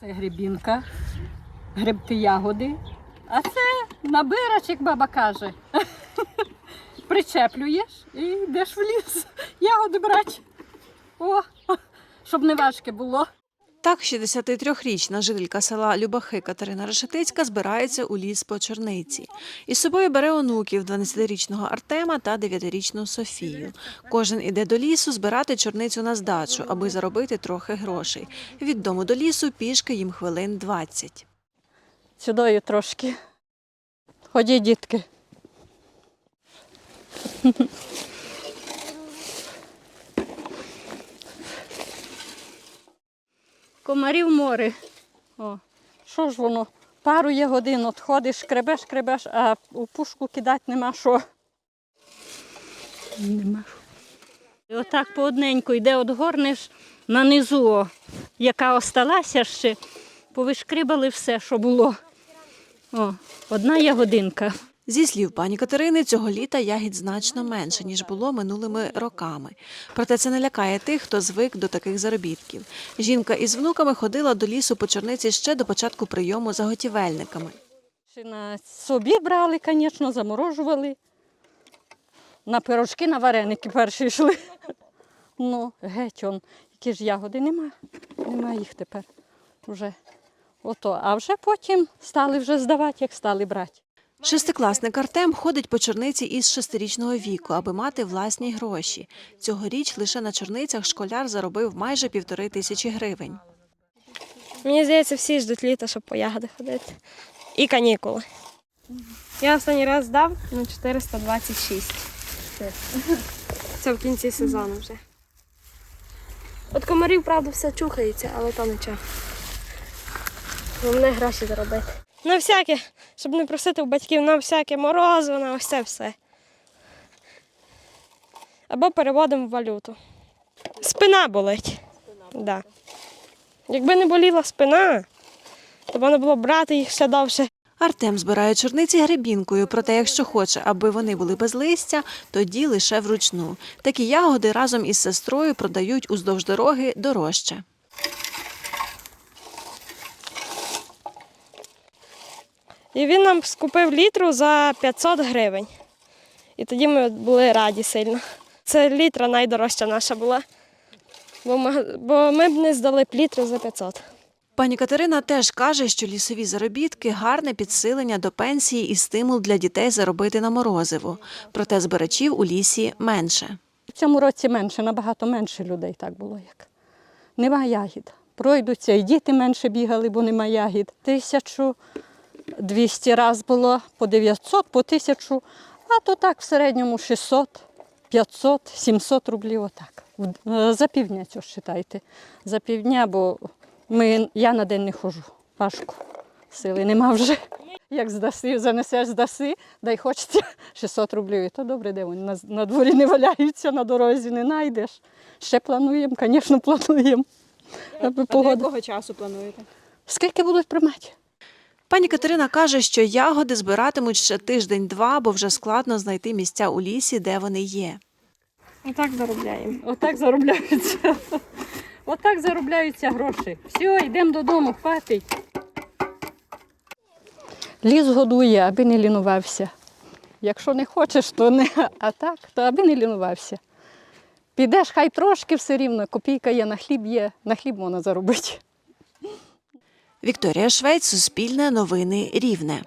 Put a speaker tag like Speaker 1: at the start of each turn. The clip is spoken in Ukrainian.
Speaker 1: Це грибінка, грибки ягоди. А це набирач, як баба каже. Причеплюєш і йдеш в ліс. Ягоди брати. О, щоб не важке було.
Speaker 2: Так, 63-річна жителька села Любахи Катерина Решетицька збирається у ліс по чорниці. Із собою бере онуків 12-річного Артема та 9-річну Софію. Кожен іде до лісу збирати чорницю на здачу, аби заробити трохи грошей. Від дому до лісу пішки їм хвилин 20.
Speaker 1: Сюдою трошки. Ходіть, дітки. Комарів море. О, що ж воно? Пару є годин, от ходиш, шкребеш, шкребеш, а у пушку кидати нема що. Нема що. Отак по одненьку йде, от горниш на низу, о, яка осталася ще, повишкрибали все, що було. О, одна ягодинка.
Speaker 2: Зі слів пані Катерини, цього літа ягід значно менше, ніж було минулими роками. Проте це не лякає тих, хто звик до таких заробітків. Жінка із внуками ходила до лісу по чорниці ще до початку прийому заготівельниками.
Speaker 1: Ще на собі брали, звісно, заморожували. На пирожки, на вареники перші йшли. Ну, геть он, які ж ягоди нема. Нема їх тепер. Вже. Ото. А вже потім стали вже здавати, як стали брати.
Speaker 2: Шестикласник Артем ходить по чорниці із шестирічного віку, аби мати власні гроші. Цьогоріч лише на чорницях школяр заробив майже півтори тисячі гривень.
Speaker 3: Мені здається, всі ждуть літа, щоб по ягоди ходити. І канікули. Я останній раз здав на 426. Це в кінці сезону вже. От комарів, правда, все чухається, але то нічого. Головне гроші заробити. На всяке, щоб не просити у батьків на всяке морозиво, на ось це все. Або переводимо в валюту. Спина болить. Да. Якби не боліла спина, то можна було брати їх ще довше.
Speaker 2: Артем збирає чорниці гребінкою, проте якщо хоче, аби вони були без листя, тоді лише вручну. Такі ягоди разом із сестрою продають уздовж дороги дорожче.
Speaker 3: І він нам скупив літру за 500 гривень. І тоді ми були раді сильно. Це літра найдорожча наша була. Бо ми, бо ми б не здали б літру за 500.
Speaker 2: Пані Катерина теж каже, що лісові заробітки гарне підсилення до пенсії і стимул для дітей заробити на морозиво. Проте збирачів у лісі менше.
Speaker 1: В цьому році менше, набагато менше людей так було як. Нема ягід. Пройдуться, і діти менше бігали, бо нема ягід. Тисячу, двісті раз було, по 900, по тисячу, а то так в середньому 600, 500, 700 рублів отак. Е, За півдня цього вважайте. За півдня, бо ми, я на день не ходжу. Важко. Сили нема вже. Як здаси, занесеш здаси, дай хочеться 600 рублів. І то добре, де вони на, на дворі не валяються, на дорозі не знайдеш. Ще плануємо, звісно, плануємо. Аби погода.
Speaker 4: якого часу плануєте?
Speaker 1: Скільки будуть приймати?
Speaker 2: Пані Катерина каже, що ягоди збиратимуть ще тиждень-два, бо вже складно знайти місця у лісі, де вони є.
Speaker 3: Отак заробляємо.
Speaker 1: Отак заробляються. Отак заробляються гроші. Все, йдемо додому, хватить. Ліс годує, аби не лінувався. Якщо не хочеш, то не. А так, то аби не лінувався. Підеш, хай трошки все рівно, копійка є, на хліб є, на хліб можна заробити.
Speaker 2: Вікторія Швець, Суспільне новини Рівне.